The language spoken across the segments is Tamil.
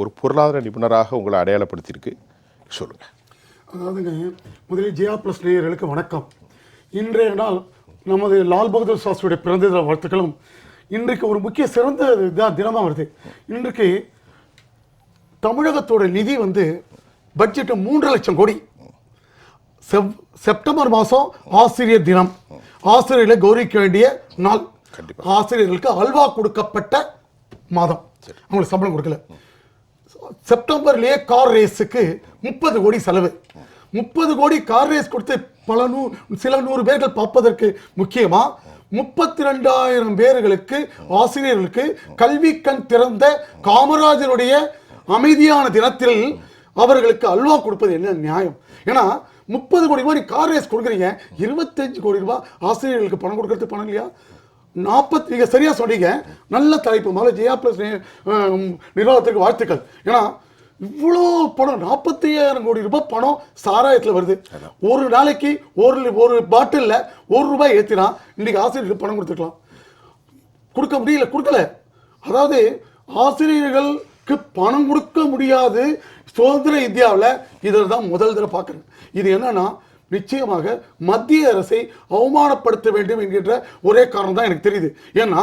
ஒரு பொருளாதார நிபுணராக உங்களை அடையாளப்படுத்தியிருக்கு. சொல்லுங்க. அதாவதுங்க முதலில் ஜியா ப்ளஸ் நேயர்களுக்கு வணக்கம். இன்றைய நாள் நமது லால் பகதூர் சாஸ்திரியுடைய பிறந்த தின வாழ்த்துக்களும் இன்றைக்கு ஒரு முக்கிய சிறந்த இதாக தினமாக வருது. இன்றைக்கு தமிழகத்தோட நிதி வந்து பட்ஜெட்டு மூன்று லட்சம் கோடி. செப் செப்டம்பர் மாதம் ஆசிரியர் தினம். ஆசிரியர்களை கௌரவிக்க வேண்டிய நாள். ஆசிரியர்களுக்கு அல்வா கொடுக்கப்பட்ட மாதம். அவங்களுக்கு சம்பளம் கொடுக்கல. செப்டம்பர்லேயே கார் ரேஸுக்கு முப்பது கோடி செலவு. முப்பது கோடி கார் ரேஸ் கொடுத்து பல நூ சில நூறு பேர்கள் பார்ப்பதற்கு முக்கியமா முப்பத்தி ரெண்டாயிரம் பேர்களுக்கு ஆசிரியர்களுக்கு கல்வி கண் திறந்த காமராஜருடைய அமைதியான தினத்தில் அவர்களுக்கு அல்வா கொடுப்பது என்ன நியாயம்? ஏன்னா முப்பது கோடி ரூபாய் கார் ரேஸ் கொடுக்குறீங்க இருபத்தஞ்சு கோடி ரூபாய் ஆசிரியர்களுக்கு பணம் கொடுக்கறது பணம் இல்லையா? நாற்பத்தி நீங்கள் சரியாக சொன்னீங்க நல்ல தலைப்பு. முதல்ல ஜெயா ப்ளஸ் நிர்வாகத்திற்கு வாழ்த்துக்கள். ஏன்னா இவ்வளோ பணம் நாற்பத்தி ஐயாயிரம் கோடி ரூபாய் பணம் சாராயத்தில் வருது. ஒரு நாளைக்கு ஒரு ஒரு பாட்டிலில் ஒரு ரூபாய் ஏற்றினா இன்னைக்கு ஆசிரியருக்கு பணம் கொடுத்துக்கலாம் கொடுக்க முடியல கொடுக்கல. அதாவது ஆசிரியர்களுக்கு பணம் கொடுக்க முடியாது. சுதந்திர இந்தியாவில் இதில் தான் முதல் தடவை பார்க்குறேன். இது என்னன்னா நிச்சயமாக மத்திய அரசை அவமானப்படுத்த வேண்டும் என்கின்ற ஒரே காரணம் தான் எனக்கு தெரியுது. ஏன்னா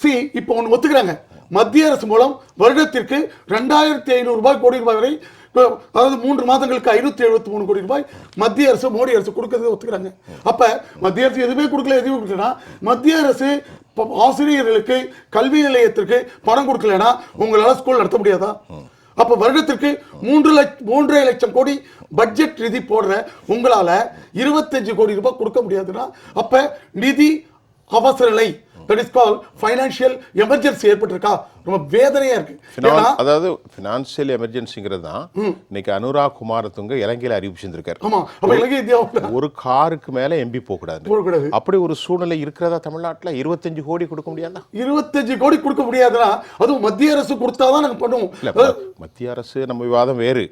சி இப்போ ஒன்று ஒத்துக்கிறாங்க. மத்திய அரசு மூலம் வருடத்திற்கு ரெண்டாயிரத்தி ஐநூறு ரூபாய் கோடி ரூபாய் வரை இப்போ, அதாவது மூன்று மாதங்களுக்கு ஐநூத்தி எழுபத்தி மூணு கோடி ரூபாய் மத்திய அரசு மோடி அரசு கொடுக்கறதை ஒத்துக்கிறாங்க. அப்ப மத்திய அரசு எதுவுமே கொடுக்கல எதுவும் கொடுக்கலனா மத்திய அரசு ஆசிரியர்களுக்கு கல்வி நிலையத்திற்கு பணம் கொடுக்கலனா உங்களால ஸ்கூல் நடத்த முடியாதா? அப்போ வருடத்திற்கு மூன்று லட்ச மூன்றரை லட்சம் கோடி பட்ஜெட் நிதி போடுற உங்களால் இருபத்தஞ்சு கோடி ரூபாய் கொடுக்க முடியாதுன்னா அப்போ நிதி அவசரலை that is call financial emergency ஏற்பட்டிருக்கா? ரொம்ப வேதனையா இருக்கு. அதாவது பினான்சியல் எமர்ஜென்சிங்கிறது தான். இன்னைக்கு அனுராக் குமாரதுங்க இலங்கையில் அறிவிப்பு செஞ்சிருக்காரு ஆமா அப்ப இலங்கை இந்தியாவில் ஒரு காருக்கு மேல எம்பி போகக்கூடாது. போகக்கூடாது. அப்படி ஒரு சூழ்நிலை இருக்கிறதா தமிழ்நாட்டுல? இருபத்தஞ்சு கோடி கொடுக்க முடியாதா? இருபத்தஞ்சு கோடி கொடுக்க முடியாதுன்னா அதுவும் மத்திய அரசு கொடுத்தாதான் நாங்க பண்ணுவோம். இல்ல மத்திய அரசு நம்ம விவாதம் வேறு.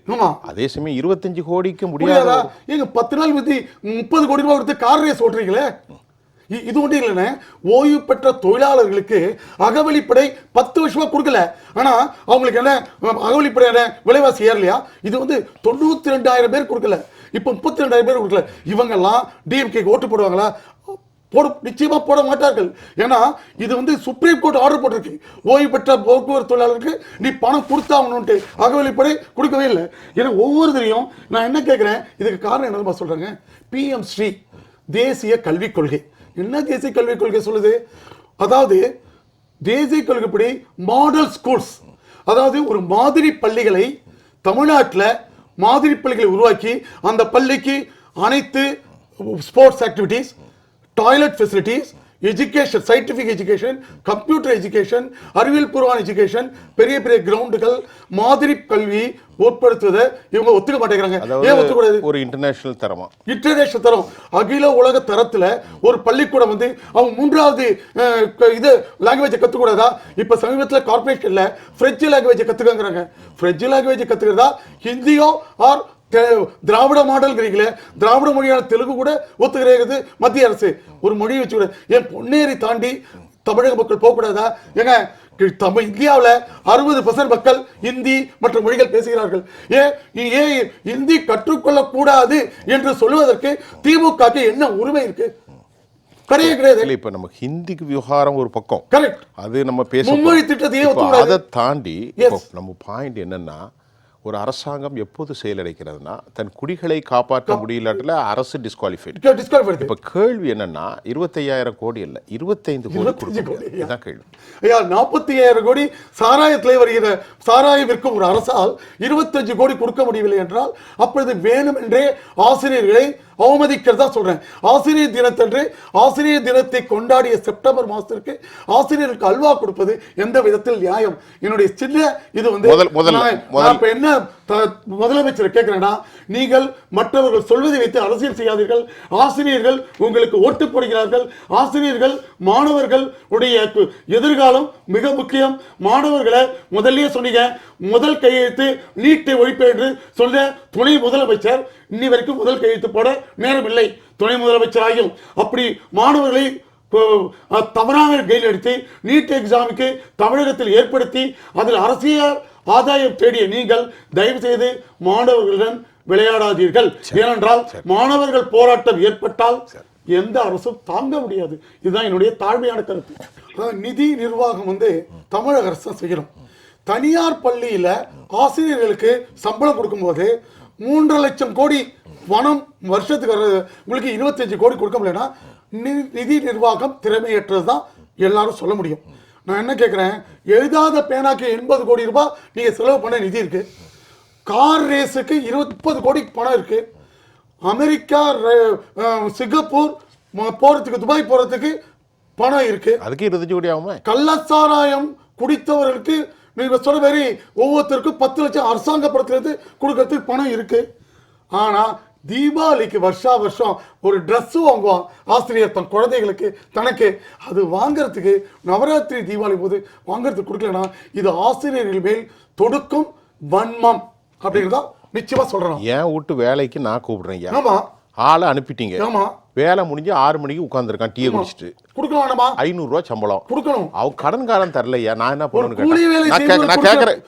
அதே சமயம் இருபத்தஞ்சு கோடிக்கு முடியாத? எங்க பத்து நாள் விதி முப்பது கோடி ரூபாய் கொடுத்து கார் ரேஸ் ஓட்டுறீங்களே? இது ஒன்றும் இல்லைண்ணே. ஓய்வு பெற்ற தொழிலாளர்களுக்கு அகவலிப்படை பத்து வருஷமா கொடுக்கல. ஆனா அவங்களுக்கு என்ன அகவலிப்படை என்ன விலைவாசி ஏறலையா? இது வந்து தொண்ணூத்தி ரெண்டாயிரம் பேர் கொடுக்கல. இப்போ முப்பத்தி ரெண்டாயிரம் பேர் கொடுக்கல. இவங்கெல்லாம் டிஎம்கே ஓட்டு போடுவாங்களா? போட நிச்சயமா போட மாட்டார்கள். ஏன்னா இது வந்து சுப்ரீம் கோர்ட் ஆர்டர் போட்டிருக்கு. ஓய்வு பெற்ற போக்குவரத்து தொழிலாளருக்கு நீ பணம் கொடுத்தாகணும்ட்டு அகவலிப்படை கொடுக்கவே இல்லை. ஏன்னா ஒவ்வொருத்தரையும் நான் என்ன கேட்குறேன்? இதுக்கு காரணம் என்னதுமா சொல்கிறேங்க பிஎம் ஸ்ரீ தேசிய கல்விக் கொள்கை. என்ன தேசிய கல்விக் கொள்கை சொல்லுது? அதாவது தேசிய கொள்கைப்படி மாடல் ஸ்கூல்ஸ் அதாவது ஒரு மாதிரி பள்ளிகளை தமிழ்நாட்டில் மாதிரி பள்ளிகளை உருவாக்கி அந்த பள்ளிக்கு அனைத்து sports activities toilet facilities education scientific education computer education அறிவியல் பூர்வமான எஜுகேஷன் பெரிய பெரிய கிரவுண்டுகள் மாதிரி கல்வி உட்படுத்துவதை இவங்க ஒத்துக்க மாட்டேங்கிறாங்க. ஏன் ஒத்துக்கூடாது ஒரு இன்டர்நேஷனல் தரமா? இன்டர்நேஷனல் தரம். அகில உலக தரத்துல ஒரு பள்ளிக்கூடம் வந்து அவங்க மூன்றாவது இது லாங்குவேஜை கத்துக்கூடாதா இப்ப சமீபத்துல கார்பரேஷன்ல பிரெஞ்சு லாங்குவேஜை கத்துக்கங்கிறாங்க. பிரெஞ்சு லாங்குவேஜை கத்துக்கிறதா? ஹிந்தியோ ஆர் திராவிட மாடல்ங்கிறீங்களே திராவிட மொழியான தெலுங்கு கூட ஒத்துக்கிறது மத்திய அரசு. ஒரு மொழியை வச்சு கூட. ஏன் பொன்னேரி தாண்டி தமிழக மக்கள் போகக்கூடாதா? ஏங்க தமிழ் இந்தியாவில் அறுபது பர்சன்ட் மக்கள் ஹிந்தி மற்ற மொழிகள் பேசுகிறார்கள். ஏன் ஏன் ஹிந்தி கற்றுக்கொள்ளக் கூடாது என்று சொல்லுவதற்கு திமுகக்கு என்ன உரிமை இருக்கு? கிடையவே கிடையாது. இல்ல இப்ப நம்ம ஹிந்திக்கு விவகாரம் ஒரு பக்கம். கரெக்ட் அது நம்ம பேச மும்மொழி திட்டத்தையே அதை தாண்டி நம்ம பாயிண்ட் என்னன்னா ஒரு அரசாங்கம் எப்போது செயலடைக்கிறதுனா தன் குடிகளை காப்பாற்ற முடியலாட்டில் அரசு டிஸ்குவாலிஃபைட் டிஸ்குவாலிஃபை இப்ப கேள்வி என்னன்னா இருபத்தையாயிரம் கோடி இல்ல இருபத்தைந்து கோடி. இதுதான் கேள்வி. ஐயா நாற்பத்தி ஐயாயிரம் கோடி சாராயத்திலே வருகிற சாராயம் விற்கும் ஒரு அரசால் இருபத்தஞ்சு கோடி கொடுக்க முடியவில்லை என்றால் அப்பொழுது வேணுமென்றே ஆசிரியர்களை அவமதிக்கிறதா சொல்றேன். ஆசிரியர் தினத்தன்று ஆசிரியர் தினத்தை கொண்டாடிய செப்டம்பர் மாதத்திற்கு ஆசிரியருக்கு அல்வா கொடுப்பது எந்த விதத்தில் நியாயம்? என்னுடைய சின்ன இது வந்து முதல்- முதல்- என்ன முதலமைச்சர் கேட்கிறேன்னா நீங்கள் மற்றவர்கள் சொல்வதை வைத்து அரசியல் செய்யாதீர்கள். ஆசிரியர்கள் உங்களுக்கு ஓட்டு போடுகிறார்கள். ஆசிரியர்கள் மாணவர்கள் உடைய எதிர்காலம் மிக முக்கியம். மாணவர்களை முதல்லயே சொன்னீங்க முதல் கையெழுத்து நீட்டை ஒழிப்பு என்று சொல்ல துணை முதலமைச்சர் இன்னி வரைக்கும் முதல் கையெழுத்து போட நேரம் இல்லை துணை முதலமைச்சராகியும் அப்படி மாணவர்களை தவறாக கையில் எடுத்து நீட் எக்ஸாமுக்கு தமிழகத்தில் ஏற்படுத்தி அதில் அரசியல் ஆதாயம் தேடிய நீங்கள் தயவு செய்து மாணவர்களுடன் விளையாடாதீர்கள் ஏனென்றால் மாணவர்கள் போராட்டம் ஏற்பட்டால் எந்த அரசும் தாங்க முடியாது. இதுதான் என்னுடைய தாழ்மையான கருத்து. நிதி நிர்வாகம் வந்து தமிழக அரசு செய்யணும். தனியார் பள்ளியில ஆசிரியர்களுக்கு சம்பளம் கொடுக்கும்போது மூன்றரை லட்சம் கோடி பணம் வருஷத்துக்கு உங்களுக்கு இருபத்தஞ்சு கோடி கொடுக்க முடியலன்னா நிதி நிர்வாகம் திறமையற்றது தான் எல்லாரும் சொல்ல முடியும். நான் என்ன கேட்குறேன் எழுதாத பேனாக்கு எண்பது கோடி ரூபாய் நீங்க செலவு பண்ண நிதி இருக்கு. கார் ரேஸுக்கு இருபது கோடி பணம் இருக்கு. அமெரிக்கா சிங்கப்பூர் போறதுக்கு துபாய் போறதுக்கு பணம் இருக்கு. அதுக்கு இருபத்தஞ்சு கோடி ஆகுமே? கள்ளச்சாராயம் குடித்தவர்களுக்கு நீங்க சொன்ன மாதிரி ஒவ்வொருத்தருக்கும் பத்து லட்சம் அரசாங்க படத்துலேருந்து கொடுக்கறதுக்கு பணம் இருக்கு. ஆனா தீபாவளிக்கு வருஷா வருஷம் ஒரு Dress வாங்குவான். ஆசிரியர் தன் குழந்தைகளுக்கு தனக்கு அது வாங்குறதுக்கு நவராத்திரி தீபாவளி போது வாங்குறதுக்கு கொடுக்கலனா இது ஆசிரியர்கள் மேல் தொடுக்கும் வன்மம் அப்படிங்கிறதா நிச்சயமா சொல்றேன். ஏன் வீட்டு வேலைக்கு நான் கூப்பிடுறேன் ஐயா. ஆமா. ஆளை அனுப்பிட்டீங்க. ஆமா. வேலை முடிஞ்சு ஆறு மணிக்கு உட்காந்துருக்கான் டீயை குடிச்சிட்டு. கொடுக்கலாம் ஐநூறுரூவா சம்பளம். கொடுக்கணும். அவன் கடன்காரன் தரலையா நான் என்ன வேலை நான் கேட்கறேன்.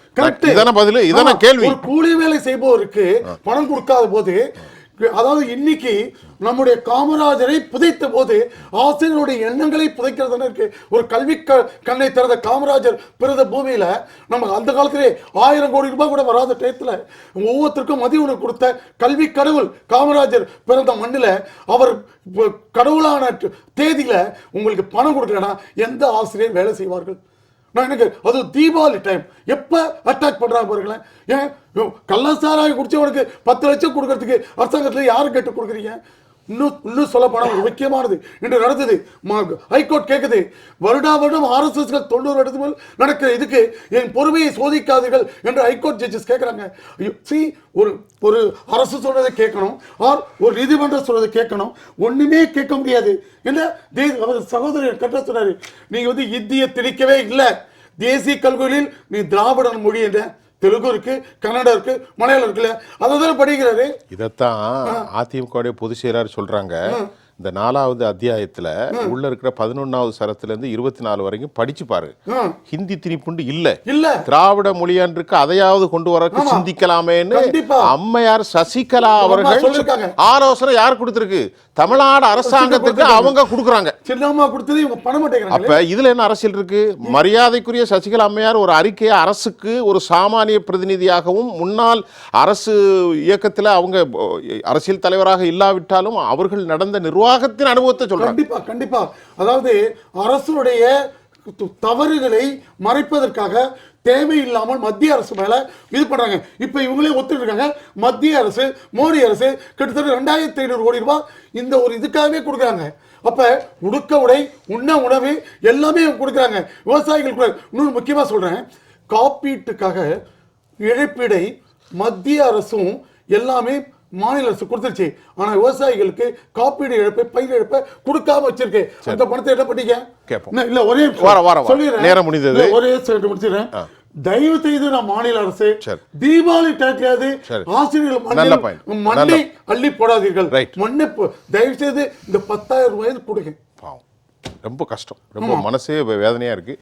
இதான பதில்? இதான கேள்வி. கூலி வேலை செய்பவருக்கு பணம் கொடுக்காத போது அதாவது இன்னைக்கு நம்முடைய காமராஜரை புதைத்த போது ஆசிரியருடைய எண்ணங்களை புதைக்கிறது தானே இருக்கு. ஒரு கல்வி க- கண்ணை திறந்த காமராஜர் பிறந்த பூமியில நம்ம அந்த காலத்திலே ஆயிரம் கோடி ரூபாய் கூட வராத டயத்தில் ஒவ்வொருத்தருக்கும் மதிய உணவு கொடுத்த கல்வி கடவுள் காமராஜர் பிறந்த மண்ணில் அவர் கடவுளான தேதியில் உங்களுக்கு பணம் கொடுக்கலன்னா எந்த ஆசிரியர் வேலை செய்வார்கள்? நான் எனக்கு அது தீபாவளி டைம் எப்போ அட்டாக் பண்ணுறாங்க பாருங்களேன். ஏன்? கள்ளசாராயம் குடிச்சவனுக்கு பத்து லட்சம் கொடுக்கறதுக்கு அரசாங்கத்தில் யாரும் கேட்டு கொடுக்குறீங்க? இன்னும் இன்னும் சொல்ல போனால் ஒரு முக்கியமானது. இன்று நடந்தது. ஹைகோர்ட் கேட்குது வருடா வருடம் ஆர்எஸ்எஸ்கள் தொண்ணூறு வருடத்துக்கு நடக்கிற இதுக்கு என் பொறுமையை சோதிக்காதீர்கள் என்று ஹைகோர்ட் ஜட்ஜஸ் கேட்குறாங்க சி ஒரு ஒரு அரசு சொல்றதை கேட்கணும். ஆர் ஒரு நீதிமன்றம் சொல்றதை கேட்கணும். ஒன்றுமே கேட்க முடியாது. என்ன? தே- அவர் சகோதரர் கட்ட சொன்னார் நீங்கள் வந்து இந்திய திணிக்கவே இல்லை. தேசிய கல்விகளில் நீ திராவிடன் மொழி என்ற தெலுங்கு இருக்கு கன்னடம் இருக்கு மலையாளம் இருக்குல்ல அதை தானே படிக்கிறாரு. இதைத்தான் அதிமுக பொதுச் செயலாளர் சொல்றாங்க. இந்த நாலாவது அத்தியாயத்துல உள்ள இருக்கிற பதினொன்னாவது சரத்துல இருந்து இருபத்தி நாலு வரைக்கும் படிச்சு பாரு. ஹிந்தி திணிப்புண்டு இல்ல இல்ல திராவிட மொழியான்றிருக்கு அதையாவது கொண்டு வரக்கு ஆமா. சிந்திக்கலாமேன்னு. அம்மையார் சசிகலா அவர்கள். ஆலோசனை யார் கொடுத்திருக்கு தமிழ்நாடு அரசாங்கத்துக்கு. அவங்க கொடுக்குறாங்க அப்ப இதுல என்ன அரசியல் இருக்கு மரியாதைக்குரிய சசிகலா அம்மையார் ஒரு அறிக்கையை அரசுக்கு ஒரு சாமானிய பிரதிநிதியாகவும் முன்னாள் அரசு இயக்கத்துல அவங்க அரசியல் தலைவராக இல்லாவிட்டாலும் அவர்கள் நடந்த நிர்வாகத்தின் அனுபவத்தை சொல்றாங்க. கண்டிப்பா கண்டிப்பா. அதாவது அரசுடைய தவறுகளை மறைப்பதற்காக தேவையில்லாமல் மத்திய அரசு மேல இது பண்றாங்க. இப்ப இவங்களே ஒத்துட்டு இருக்காங்க. மத்திய அரசு மோடி அரசு கிட்டத்தட்ட ரெண்டாயிரத்தி ஐநூறு கோடி ரூபாய் இந்த ஒரு இதுக்காகவே கொடுக்குறாங்க. அப்ப உடுக்க உடை உண்ண உணவு எல்லாமே இவங்க கொடுக்குறாங்க. விவசாயிகள் கூட இன்னொரு முக்கியமா சொல்றேன். காப்பீட்டுக்காக இழப்பீடை மத்திய அரசும் எல்லாமே மாநில அரசு கொடுத்துருச்சு ஆனா விவசாயிகளுக்கு காப்பீடு இழப்பை பயிர் இழப்பை கொடுக்காம வச்சிருக்கு அந்த பணத்தை என்ன பண்ணீங்க கேட்போம். இல்ல, ஒரே. வர, வர. சொல்லிடுறேன். நேரம் முடிந்தது. இல்ல, ஒரே செகண்ட் முடிச்சிடுறேன் தயவு செய்து நான் மாநில அரசு. தீபாவளி சரி. ஆசிரியர்கள். மண்ணை அள்ளி போடாதீர்கள். மண்ணை தயவு செய்து இந்த பத்தாயிரம் ரூபாய் கொடுங்க ரொம்ப கஷ்டம் ரொம்ப மனசே வேதனையா இருக்கு